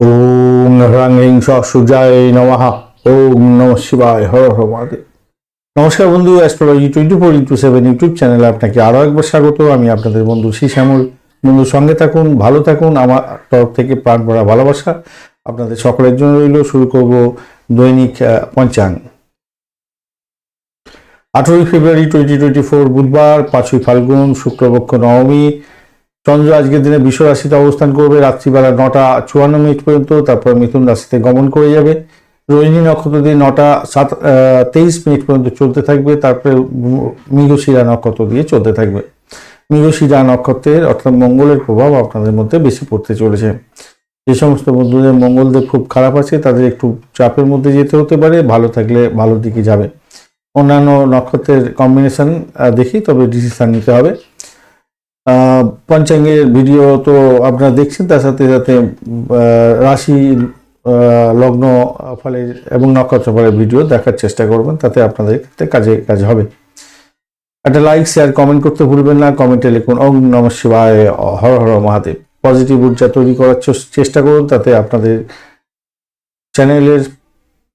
ওম হ্রাং হিং সূর্যায় নমঃ। ওম নম শিবায়, হর হর মহাদেব। নমস্কার বন্ধু astrology twenty four into seven YouTube চ্যানেলে আপনাকে আরও একবার স্বাগত। আমি আপনাদের বন্ধু শ্রী শ্যামল বন্ধুর সঙ্গে থাকুন, ভালো থাকুন। আমার তরফ থেকে প্রাণ ভরা ভালোবাসা আপনাদের সকলের জন্য রইল। শুরু করব দৈনিক পঞ্চাঙ্গ। আঠেরোই ফেব্রুয়ারি টোয়েন্টি টোয়েন্টি ফোর বুধবার, পাঁচই ফাল্গুন, শুক্লপক্ষ নবমী। চন্দ্র আজকের দিনে বিশ্ব রাশিতে অবস্থান করবে। রাত্রিবেলা নটা চুয়ান্ন মিনিট পর্যন্ত, তারপর মিথুন রাশিতে গমন করে যাবে। রোহিণী নক্ষত্র দিয়ে নটা সাত তেইশ মিনিট পর্যন্ত চলতে থাকবে। তারপরে মৃগশিরা নক্ষত্র দিয়ে চলতে থাকবে। মৃগশিরা নক্ষত্রের অর্থাৎ মঙ্গলের প্রভাব আপনাদের মধ্যে বেশি পড়তে চলেছে। যে সমস্ত বন্ধুদের মঙ্গলদের খুব খারাপ আছে, তাদের একটু চাপের মধ্যে যেতে হতে পারে। ভালো থাকলে ভালো দিকে যাবে। অন্যান্য নক্ষত্রের কম্বিনেশন দেখি, তবে ডিসিশন নিতে হবে। পঞ্চাঙ্গের ভিডিও তো আপনারা দেখছেন, তার সাথে সাথে রাশি লগ্ন ফলের এবং নক্ষত্র ফলের ভিডিও দেখার চেষ্টা করবেন, তাতে আপনাদের ক্ষেত্রে কাজে, কাজ হবে। একটা লাইক শেয়ার কমেন্ট করতে ভুলবেন না। কমেন্টে লিখুন, ওম নম শিবায়, হর হর মহাদেব। পজিটিভ ঊর্জা তৈরি করার চেষ্টা করুন, তাতে আপনাদের চ্যানেলের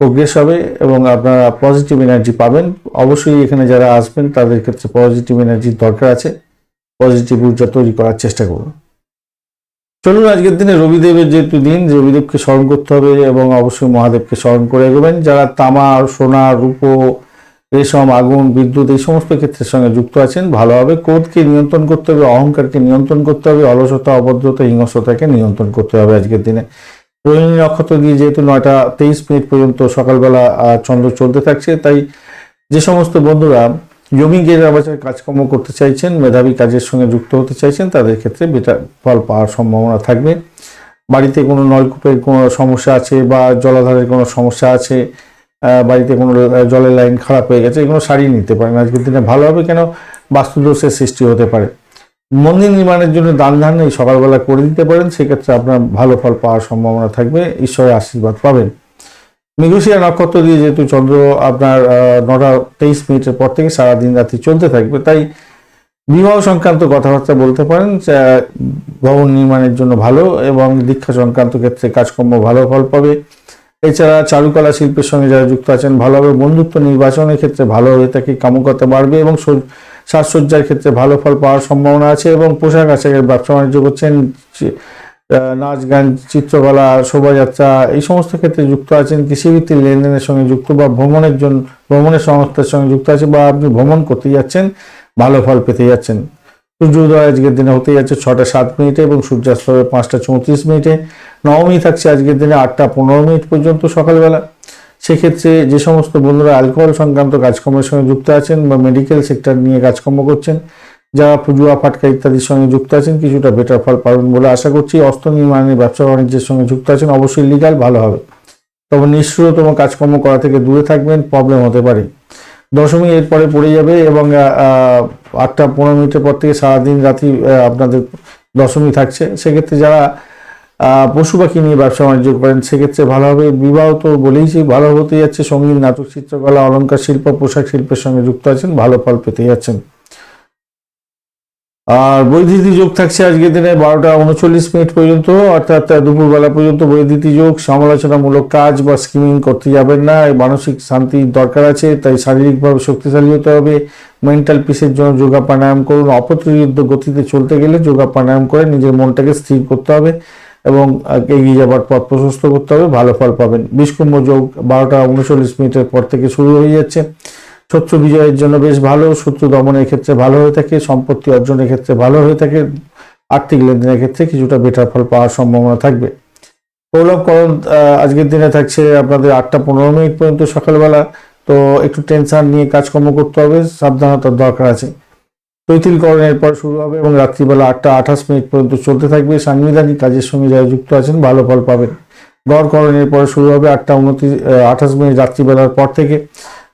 প্রোগ্রেস হবে এবং আপনারা পজিটিভ এনার্জি পাবেন। অবশ্যই এখানে যারা আসবেন, তাদের ক্ষেত্রে পজিটিভ এনার্জির দরকার আছে। পজিটিভ ঊর্জা তৈরি করার চেষ্টা করুন। চলুন আজকের দিনে রবিদেবের যেহেতু দিন, রবিদেবকে স্মরণ করতে হবে এবং অবশ্যই মহাদেবকে স্মরণ করে এগোবেন। যারা তামা, সোনা, রূপো, রেশম, আগুন, বিদ্যুৎ এই সমস্ত ক্ষেত্রের সঙ্গে যুক্ত আছেন ভালোভাবে ক্রোধকে নিয়ন্ত্রণ করতে হবে, অহংকারকে নিয়ন্ত্রণ করতে হবে, অলসতা, অভদ্রতা, হিংস্রতাকে নিয়ন্ত্রণ করতে হবে আজকের দিনে। রোহিণী নক্ষত্র দিয়ে যেহেতু নয়টা তেইশ মিনিট পর্যন্ত সকালবেলা চন্দ্র চলতে থাকছে, তাই যে সমস্ত বন্ধুরা জমি বাজার কাজকর্ম করতে চাইছেন, মেধাবী কাজের সঙ্গে যুক্ত হতে চাইছেন, তাদের ক্ষেত্রে বেটার ফল পাওয়ার সম্ভাবনা থাকবে। বাড়িতে কোনো নলকূপের কোনো সমস্যা আছে বা জলাধারের কোনো সমস্যা আছে বাড়িতে কোনো জলের লাইন খারাপ হয়ে গেছে, এগুলো সারিয়ে নিতে পারেন। আজকের দিনে ভালো হবে কেন? বাস্তুদোষের সৃষ্টি হতে পারে। মন্দির নির্মাণের জন্য দান ধান এই সকালবেলা করে দিতে পারেন, সেক্ষেত্রে আপনার ভালো ফল পাওয়ার সম্ভাবনা থাকবে, ঈশ্বরের আশীর্বাদ পাবেন। মৃগশিরা নক্ষত্র দিয়ে যেহেতু চন্দ্র আপনার নটা তেইশ মিনিটের পর থেকে সারাদিন রাত্রি চলতে থাকবে, তাই বিবাহ সংক্রান্ত কথাবার্তা বলতে পারেন ভবন নির্মাণের জন্য ভালো এবং দীক্ষা সংক্রান্ত ক্ষেত্রে কাজকর্ম ভালো ফল পাবে। এছাড়া চারুকলা শিল্পের সঙ্গে যারা যুক্ত আছেন, ভালোভাবে বন্ধুত্ব নির্বাচনের ক্ষেত্রে ভালো হয়ে থাকে, কামকতা বাড়বে এবং সাজসজ্জার ক্ষেত্রে ভালো ফল পাওয়ার সম্ভাবনা আছে এবং পোশাক আশাকের ব্যবসা বাণিজ্য করছেন নাচ, গান, চিত্রকলা, শোভাযাত্রা এই সমস্ত ক্ষেত্রে যুক্ত আছেন কৃষিভিত্তিক লেনদেনের সঙ্গে যুক্ত বা ভ্রমণের জন্য ভ্রমণের সংস্থার সঙ্গে যুক্ত আছে বা আপনি ভ্রমণ করতে যাচ্ছেন, ভালো ফল পেতে যাচ্ছেন। সূর্যোদয় আজকের দিনে হতে যাচ্ছে ছটা সাত মিনিটে এবং সূর্যাস্ত হবে পাঁচটা চৌত্রিশ মিনিটে। নবমী থাকছে আজকের দিনে আটটা পনেরো মিনিট পর্যন্ত সকালবেলা। সেক্ষেত্রে যে সমস্ত বন্ধুরা অ্যালকোহল সংক্রান্ত কাজকর্মের সঙ্গে যুক্ত আছেন বা মেডিকেল সেক্টর নিয়ে কাজকর্ম করছেন যারা জুয়া ফাটকা ইত্যাদির সঙ্গে যুক্ত আছেন, কিছুটা বেটার ফল পাবেন বলে আশা করছি অস্ত্র নির্মাণের ব্যবসা বাণিজ্যের সঙ্গে যুক্ত আছেন, অবশ্যই লিগাল ভালো হবে। তবে নিষ্ঠুরতম কাজকর্ম করা থেকে দূরে থাকবেন প্রবলেম হতে পারে। দশমী এরপরে পড়ে যাবে এবং আটটা পনেরো মিনিটের পর থেকে সারাদিন রাতি আপনাদের দশমী থাকছে। সেক্ষেত্রে যারা পশু পাখি নিয়ে ব্যবসা বাণিজ্য করেন, সেক্ষেত্রে ভালো হবে। বিবাহ তো বলেইছি, ভালো হতে যাচ্ছে। সংগীত, নাটক, চিত্রকলা, অলংকার শিল্প, পোশাক শিল্পের সঙ্গে যুক্ত আছেন, ভালো ফল পেতে যাচ্ছেন। আর বৈদ্যুতি যোগ থাকছে আজকের দিনে বারোটা উনচল্লিশ মিনিট পর্যন্ত, অর্থাৎ দুপুরবেলা পর্যন্ত বৈদ্যুতি যোগ, সমালোচনামূলক কাজ বা স্কিমিং করতে যাবেন না। মানসিক শান্তির দরকার আছে, তাই শারীরিকভাবে শক্তিশালী হতে হবে। মেন্টাল পিসের জন্য যোগা প্রাণায়াম করুন। অপ্রতিরোধ গতিতে চলতে গেলে যোগা প্রাণায়াম করে নিজের মনটাকে স্থির করতে হবে এবং এগিয়ে যাবার পথ প্রশস্ত করতে হবে। ভালো ফল পাবেন। বিষকুম্ভ যোগ বারোটা উনচল্লিশ মিনিটের পর থেকে শুরু হয়ে যাচ্ছে। শত্রু বিজয়ের জন্য বেশ ভালো শত্রু দমনের ক্ষেত্রে ভালো হয়ে থাকে সম্পত্তি অর্জনের ক্ষেত্রে ভালো হয়ে থাকে আর্থিক লেনদেনের ক্ষেত্রে কিছুটা বেটার ফল পাওয়ার সম্ভাবনা থাকবে। আহ, আজকের দিনে থাকছে আপনাদের আটটা পনেরো মিনিট পর্যন্ত সকালবেলা তো একটু টেনশন নিয়ে কাজকর্ম করতে হবে সাবধানতার দরকার আছে। তৈতিলকরণের পর শুরু হবে এবং রাত্রিবেলা আটটা আঠাশ মিনিট পর্যন্ত চলতে থাকবে। সাংবিধানিক কাজের সঙ্গে যারা যুক্ত আছেন ভালো ফল পাবেন। গড়করণের পরে শুরু হবে আটটা উনত্রিশ আঠাশ মিনিট রাত্রিবেলার পর থেকে।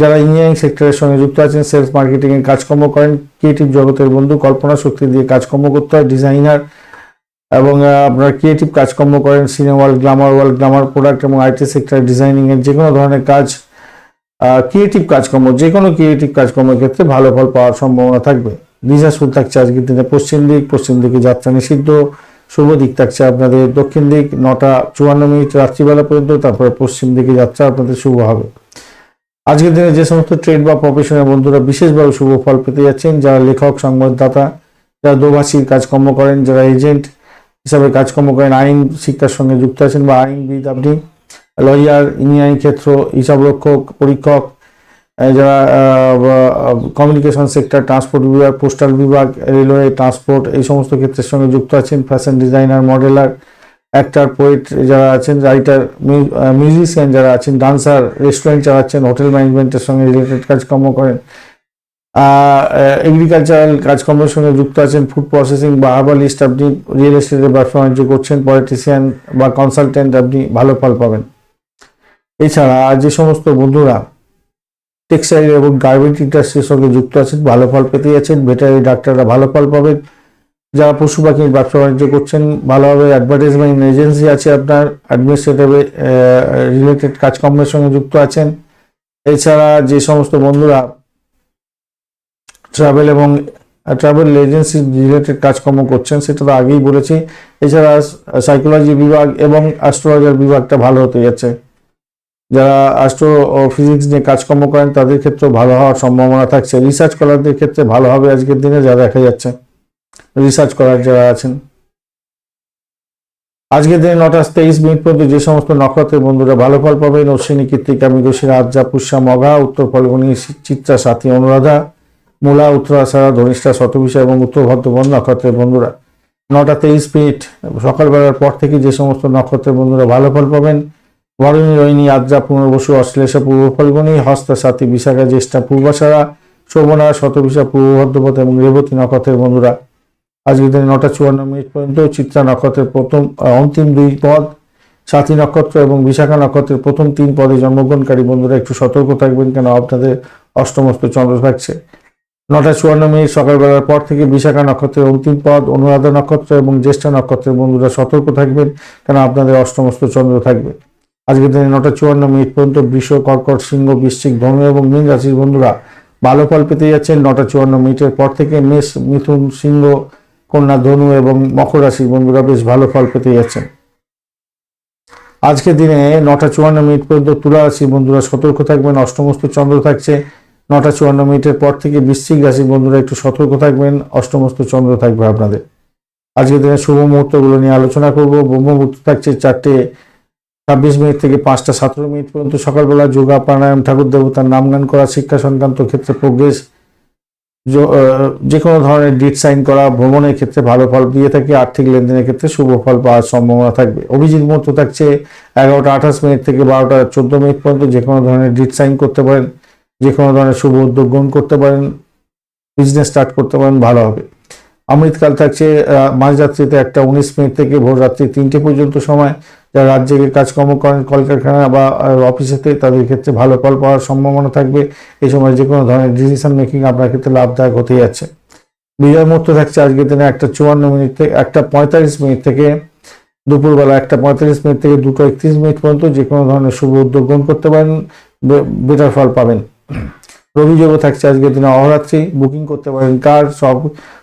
যারা ইঞ্জিনিয়ারিং সেক্টরের সঙ্গে যুক্ত আছেন সেলস মার্কেটিং এর কাজকর্ম করেন ক্রিয়েটিভ জগতের বন্ধু, কল্পনা শক্তি দিয়ে কাজকর্ম করতে হয় ডিজাইনার এবং আপনারা ক্রিয়েটিভ কাজকর্ম করেন cinema world glamour world glamour product এবং আইটি সেক্টর ডিজাইনিং এর যে কোনো ধরনের কাজ ক্রিয়েটিভ কাজকর্ম যে কোনো ক্রিয়েটিভ কাজকর্মের ক্ষেত্রে ভালো ফল পাওয়ার সম্ভাবনা থাকবে। দিশাশুল থাকছে আজকের দিনে পশ্চিম দিক, পশ্চিম দিকে যাত্রা নিষিদ্ধ, শুভ দিক থাকছে আপনাদের দক্ষিণ দিক, নটা চুয়ান্ন মিনিট রাত্রিবেলা পর্যন্ত, তারপরে পশ্চিম দিকে যাত্রা আপনাদের শুভ হবে। আজকের দিনে যে সমস্ত ট্রেড বা প্রফেশনের বন্ধুরা বিশেষভাবে শুভ ফল পেতে যাচ্ছেন, যারা লেখক, সংবাদদাতা, যারা দোভাষীর কাজকর্ম করেন, যারা এজেন্ট হিসাবে কাজকর্ম করেন, আইন শিক্ষার সঙ্গে যুক্ত আছেন বা আইনবিদ আপনি লয়ার ইঞ্জিনিয়ারিং ক্ষেত্র হিসাবরক্ষক পরীক্ষক যারা কমিউনিকেশন সেক্টর ট্রান্সপোর্ট বিভাগ পোস্টাল বিভাগ রেলওয়ে ট্রান্সপোর্ট এই সমস্ত ক্ষেত্রের সঙ্গে যুক্ত আছেন fashion designer modeller actor poet যারা আছেন রাইটার মিউজিশিয়ান যারা আছেন ডান্সার রেস্টুরেন্ট চালাচ্ছেন হোটেল ম্যানেজমেন্টের সঙ্গে রিলেটেড কাজকর্ম করেন এগ্রিকালচারাল কাজকর্মের সঙ্গে যুক্ত আছেন ফুড প্রসেসিং বা হার্বালিস্ট আপনি রিয়েল এস্টেটের ব্যবসা বাণিজ্য করছেন পলিটিশিয়ান বা কনসালটেন্ট আপনি ভালো ফল পাবেন। এছাড়া যে সমস্ত বন্ধুরা টেক্সটাইল এবং গার্মেন্ট ইন্ডাস্ট্রির সঙ্গে যুক্ত আছেন, ভালো ফল পেতে যাচ্ছেন ভেটারি ডাক্তাররা ভালো ফল পাবেন যারা পশু পাখির ব্যবসা বাণিজ্য করছেন, ভালোভাবে অ্যাডভার্টাইজমেন্ট এজেন্সি আছে আপনার অ্যাডমিনিস্ট্রেটিভ রিলেটেড কাজকর্মের সঙ্গে যুক্ত আছেন। এছাড়া যে সমস্ত বন্ধুরা ট্রাভেল এবং ট্রাভেল এজেন্সি রিলেটেড কাজকর্ম করছেন, সেটা তো আগেই বলেছি। এছাড়া সাইকোলজি বিভাগ এবং অ্যাস্ট্রোলজার বিভাগটা ভালো হতে যাচ্ছে। যারা অ্যাস্ট্রো ফিজিক্স নিয়ে কাজকর্ম করেন, তাদের ক্ষেত্রেও ভালো হওয়ার সম্ভাবনা থাকছে। রিসার্চ করারদের ক্ষেত্রে ভালো হবে আজকের দিনে, যা দেখা যাচ্ছে। রিসার্চ করার যারা আছেন। আজকের দিনে নটা তেইশ মিনিট পর্যন্ত যে সমস্ত নক্ষত্রের বন্ধুরা ভালো ফল পাবেন, অশ্বিনী কৃত্তিকা মৃগশিরা আজ্জা পুষ্যা মঘা উত্তর ফলগুনি, চিত্রা সাথী অনুরাধা, মূলা, উত্তরাষাঢ়া, ধনিষ্ঠা শতবিশা এবং উত্তর ভদ্রবন নক্ষত্রের বন্ধুরা। নটা তেইশ মিনিট, সকালবেলার পর থেকে যে সমস্ত নক্ষত্রের বন্ধুরা ভালো ফল পাবেন, বরণী, রোহিণী আদ্রা পুনর্বসু অশ্লেষা, পূর্ব ফলগুনি, হস্তা সাথী বিশাখা, জ্যেষ্ঠা পূর্বাষাঢ়া শোভনা শতবিশা পূর্ব ভদ্রপথ এবং রেবতী নক্ষত্রের বন্ধুরা। আজকের দিনে নটা চুয়ান্ন মিনিট পর্যন্ত চিত্রা নক্ষত্রের প্রথম অন্তিম দুই পদ, সাথী নক্ষত্র এবং বিশাখা নক্ষত্রের প্রথম তিন পদে জন্মগ্রহণকারী বন্ধুরা একটু সতর্ক থাকবেন কেন আপনাদের অষ্টমস্ত চন্দ্র থাকছে। নটা চুয়ান্ন মিনিট সকালবেলার পর থেকে বিশাখা নক্ষত্রের অন্তিম পদ, অনুরাধা নক্ষত্র এবং জ্যেষ্ঠা নক্ষত্রের বন্ধুরা সতর্ক থাকবেন কেন আপনাদের অষ্টমস্ত চন্দ্র থাকবে। আজকের দিনে নটা চুয়ান্ন মিনিট পর্যন্ত বৃষ, কর্কট, সিংহ, বৃশ্চিক, ধনু এবং মীন রাশির বন্ধুরা ভালো ফল পেতে যাচ্ছেন। নটা চুয়ান্ন মিনিটের পর থেকে মেষ, মিথুন, সিংহ কন্যা ধনু এবং মকর রাশির বন্ধুরা বেশ ভালো ফল পেতে যাচ্ছেন। আজকের দিনে নটা চুয়ান্ন মিনিট পর্যন্ত তুলা রাশির বন্ধুরা সতর্ক থাকবেন, অষ্টমস্ত চন্দ্র থাকছে। নটা চুয়ান্ন মিনিটের পর থেকে বৃশ্চিক রাশির বন্ধুরা একটু সতর্ক থাকবেন, অষ্টমস্ত চন্দ্র থাকবে আপনাদের। আজকের দিনে শুভ মুহূর্তগুলো নিয়ে আলোচনা করব। ব্রহ্ম মুহূর্ত থাকছে চারটে ছাব্বিশ মিনিট থেকে পাঁচটা সতেরো মিনিট পর্যন্ত সকালবেলা যোগা, প্রাণায়াম ঠাকুর দেবতার নাম গান করা, শিক্ষা সংক্রান্ত ক্ষেত্রে প্রোগ্রেস যে কোনো ধরনের ডিট সাইন করা, ভ্রমণের ক্ষেত্রে ভালো ফল দিয়ে থাকে আর্থিক লেনদেনের ক্ষেত্রে শুভ ফল পাওয়ার সম্ভাবনা থাকবে। অভিজিৎ মুহূর্ত থাকছে এগারোটা আঠাশ মিনিট থেকে বারোটা চোদ্দ মিনিট পর্যন্ত যে কোনো ধরনের ডিট সাইন করতে পারেন যে কোনো ধরনের শুভ উদ্যোগ গ্রহণ করতে পারেন বিজনেস স্টার্ট করতে পারেন, ভালো হবে। অমৃতকাল থাকছে মাঝরাত্রিতে একটা উনিশ মিনিট থেকে ভোর রাত্রি তিনটে পর্যন্ত সময়। যারা রাত জেগে কাজকর্ম করেন কলকারখানা বা অফিসেতে, তাদের ক্ষেত্রে ভালো ফল পাওয়ার সম্ভাবনা থাকবে। এই সময় যে কোনো ধরনের ডিসিশন মেকিং আপনার ক্ষেত্রে লাভদায়ক হতে যাচ্ছে বিজয় মুহূর্ত থাকছে আজকের দিনে একটা চুয়ান্ন মিনিট থেকে, একটা পঁয়তাল্লিশ মিনিট থেকে, দুপুরবেলা একটা পঁয়তাল্লিশ মিনিট থেকে দুটো একত্রিশ মিনিট পর্যন্ত যে কোনো ধরনের শুভ উদ্যোগ গ্রহণ করতে পারেন বেটার ফল পাবেন। রবি যোগও থাকছে আজকের দিনে, অহরাত্রি বুকিং করতে পারেন কার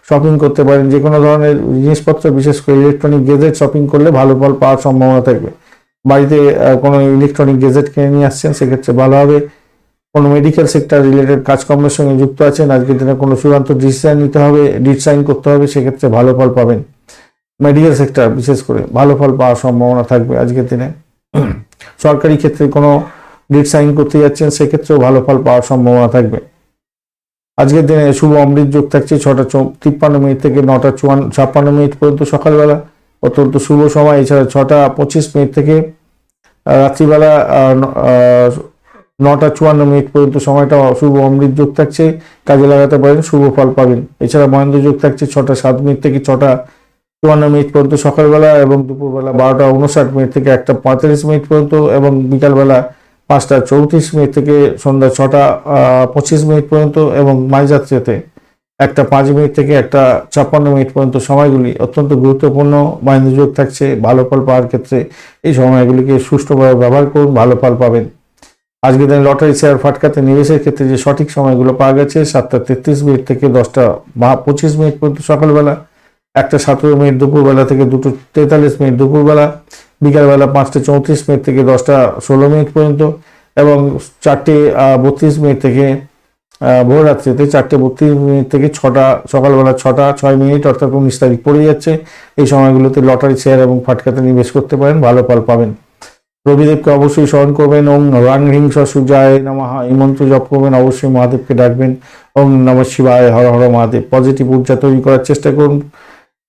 শপিং করতে পারেন যে কোনো ধরনের জিনিসপত্র, বিশেষ করে ইলেকট্রনিক গেজেট শপিং করলে ভালো ফল পাওয়ার সম্ভাবনা থাকবে। বাড়িতে কোনো ইলেকট্রনিক গেজেট কিনে নিয়ে আসছেন, সেক্ষেত্রে ভালো হবে। কোনো মেডিকেল সেক্টর রিলেটেড কাজকর্মের সঙ্গে যুক্ত আছেন, আজকের দিনে কোনো চূড়ান্ত ডিসিশন নিতে হবে ডিসাইন করতে হবে, সেক্ষেত্রে ভালো ফল পাবেন। মেডিকেল সেক্টর বিশেষ করে ভালো ফল পাওয়ার সম্ভাবনা থাকবে আজকের দিনে। সরকারি ক্ষেত্রে কোনো ডিট সাইন করতে যাচ্ছেন, সেক্ষেত্রেও ভালো ফল পাওয়ার সম্ভাবনা থাকবে। আজকের দিনে শুভ অমৃত যোগ থাকছে ছটা তিপ্পান্ন মিনিট থেকে নটা চুয়ান্ন ছাপ্পান্ন মিনিট পর্যন্ত সকালবেলা, অত্যন্ত শুভ সময়। এছাড়া ছটা পঁচিশ মিনিট থেকে রাত্রিবেলা নটা চুয়ান্ন মিনিট পর্যন্ত সময়টা শুভ অমৃত যোগ থাকছে। কাজে লাগাতে পারেন, শুভ ফল পাবেন। এছাড়া মহেন্দ্র যোগ থাকছে ছটা সাত মিনিট থেকে ছটা চুয়ান্ন মিনিট পর্যন্ত সকালবেলা এবং দুপুরবেলা বারোটা উনষাট মিনিট থেকে একটা পঁয়তাল্লিশ মিনিট পর্যন্ত এবং বিকালবেলা পাঁচটা চৌত্রিশ মিনিট থেকে সন্ধ্যা ছটা পঁচিশ মিনিট পর্যন্ত এবং মাঝরাত্রিতে একটা পাঁচ মিনিট থেকে একটা ছাপ্পান্ন মিনিট পর্যন্ত সময়গুলি অত্যন্ত গুরুত্বপূর্ণ মহেন্দ্র যোগ থাকছে, ভালো ফল পাওয়ার ক্ষেত্রে এই সময়গুলিকে সুষ্ঠুভাবে ব্যবহার করুন, ভালো ফল পাবেন। আজকের দিনে লটারি শেয়ার ফাটকাতে নিবেশের ক্ষেত্রে যে সঠিক সময়গুলো পাওয়া গেছে, সাতটা তেত্রিশ মিনিট থেকে দশটা বা পঁচিশ মিনিট পর্যন্ত সকালবেলা একটা সতেরো মিনিট দুপুরবেলা থেকে দুটো তেতাল্লিশ মিনিট দুপুরবেলা বিকালবেলা পাঁচটা চৌত্রিশ মিনিট থেকে দশটা ষোলো মিনিট পর্যন্ত এবং চারটে বত্রিশ মিনিট থেকে আহ, ভোররাত্রিতে চারটে বত্রিশ মিনিট থেকে ছটা সকালবেলা ছটা ছয় মিনিট অর্থাৎ উনিশ তারিখ পড়ে যাচ্ছে। এই সময়গুলোতে লটারি শেয়ার এবং ফাটকাতে নিবেশ করতে পারেন ভালো ফল পাবেন। রবিদেবকে অবশ্যই স্মরণ করবেন ওং রাং হিং সূর্যায় নমঃ। এই মন্ত্র জপ করবেন অবশ্যই মহাদেবকে ডাকবেন ওং নম শিবায় হর হর মহাদেব। পজিটিভ ঊর্জা তৈরি করার চেষ্টা করুন।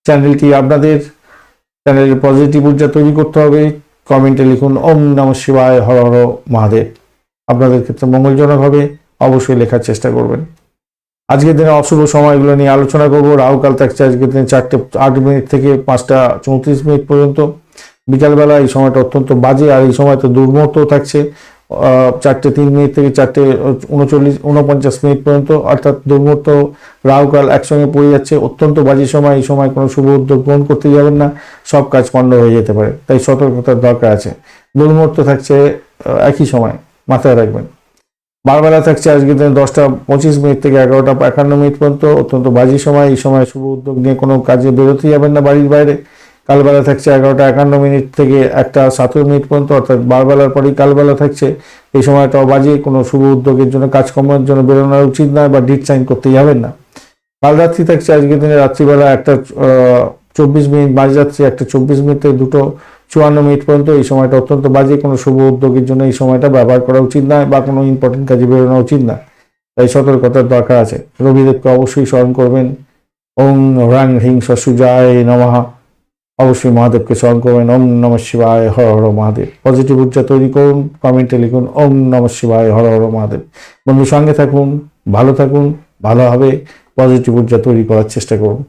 চ্যানেলটি আপনাদের চ্যানেলের পজিটিভ ঊর্জা তৈরি করতে হবে। কমেন্টে লিখুন ওং নম শিবায় হর হর মহাদেব। আপনাদের ক্ষেত্রে মঙ্গলজনক হবে, অবশ্যই লেখার চেষ্টা করবেন। আজকের দিনে অশুভ সময়গুলো নিয়ে আলোচনা করব। রাহুকাল থাকছে আজকের দিনে চারটে আট মিনিট থেকে পাঁচটা চৌত্রিশ মিনিট পর্যন্ত। বিকালবেলা এই সময়টা অত্যন্ত বাজে, আর এই সময় তো দুর্মুহূর্ত থাকছে। চারটে তিন মিনিট থেকে চারটে উনচল্লিশ, উনপঞ্চাশ মিনিট পর্যন্ত, অর্থাৎ দুর্মুহূর্ত রাহুকাল একসঙ্গে পড়ে যাচ্ছে। অত্যন্ত বাজে সময়, এই সময় কোনো শুভ উদ্যোগ গ্রহণ করতে যাবেন না। সব কাজ পণ্ড হয়ে যেতে পারে, তাই সতর্কতার দরকার আছে। দুর্মুহূর্ত থাকছে একই সময়, মাথায় রাখবেন। বারবেলা থাকছে আজকের দিনে দশটা পঁচিশ মিনিট থেকে এগারোটা একান্ন মিনিট পর্যন্ত, অত্যন্ত বাজে সময়, এই সময় শুভ উদ্যোগ নিয়ে কোনো কাজে বেরোতে যাবেন না বাড়ির বাইরে। কালবেলা থাকছে এগারোটা একান্ন মিনিট থেকে একটা সতেরো মিনিট পর্যন্ত, অর্থাৎ বারবেলার পরেই কালবেলা থাকছে। এই সময়টাও বাজে, কোনো শুভ উদ্যোগের জন্য, কাজকর্মের জন্য বেরোনো উচিত নয় বা ডিট সাইন করতে যাবেন না। কাল রাত্রি থাকছে, আজকের দিনে রাত্রিবেলা একটা চব্বিশ মিনিট মাঝ যাচ্ছে একটা চব্বিশ মিনিট থেকে দুটো চুয়ান্ন মিনিট পর্যন্ত এই সময়টা অত্যন্ত বাজে, কোনো শুভ উদ্যোগের জন্য এই সময়টা ব্যবহার করা উচিত নয় বা কোনো ইম্পর্টেন্ট কাজে বেরোনো উচিত না। তাই সতর্কতার দরকার আছে। রবিদেবকে অবশ্যই স্মরণ করবেন। ওং রাং হিং সুজায় নমঃ। অবশ্যই মহাদেবকে স্মরণ করবেন। ওম নম শিবায়, হর হর মহাদেব। পজিটিভ ঊর্জা তৈরি করুন কমেন্টে লিখুন, ওম নম শিবায়, হর হর মহাদেব। বন্ধুর সঙ্গে থাকুন, ভালো থাকুন, ভালো হবে পজিটিভ ঊর্জা তৈরি করার চেষ্টা করুন।